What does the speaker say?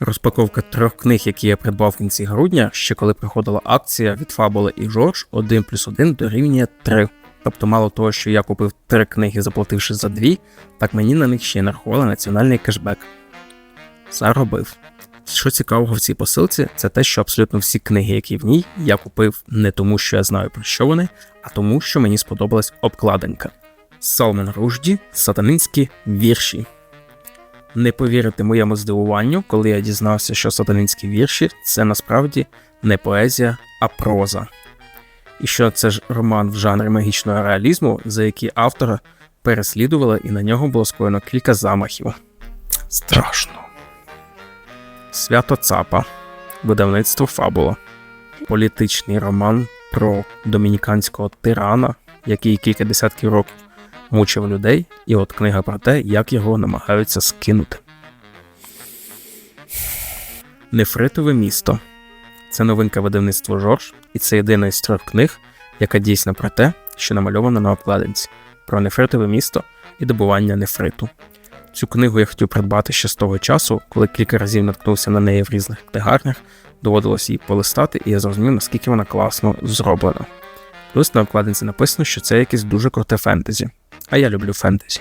Розпаковка трьох книг, які я придбав в кінці грудня, ще коли приходила акція від Фабула і Жорж 1 плюс 1 дорівнює 3. Тобто, мало того, що я купив три книги, заплативши за дві, так мені на них ще й нарахували національний кешбек. Заробив. Що цікавого в цій посилці, це те, що абсолютно всі книги, які в ній, я купив не тому, що я знаю про що вони, а тому, що мені сподобалась обкладинка. Салмен Ружді Сатанинські вірші. Не повірите моєму здивуванню, коли я дізнався, що сатанинські вірші це насправді не поезія, а проза. І що це ж роман в жанрі магічного реалізму, за який автора переслідували, і на нього було скоєно кілька замахів. Страшно. Свято Цапа. Видавництво Фабула. Політичний роман про домініканського тирана, який кілька десятків років мучив людей, і от книга про те, як його намагаються скинути. Нефритове місто. Це новинка видавництва Жорж, і це єдина із трьох книг, яка дійсна про те, що намальовано на обкладинці, про нефритове місто і добування нефриту. Цю книгу я хотів придбати ще з того часу, коли кілька разів наткнувся на неї в різних книгарнях, доводилось її полистати, і я зрозумів, наскільки вона класно зроблена. Плюс на обкладинці написано, що це якесь дуже круте фентезі, а я люблю фентезі.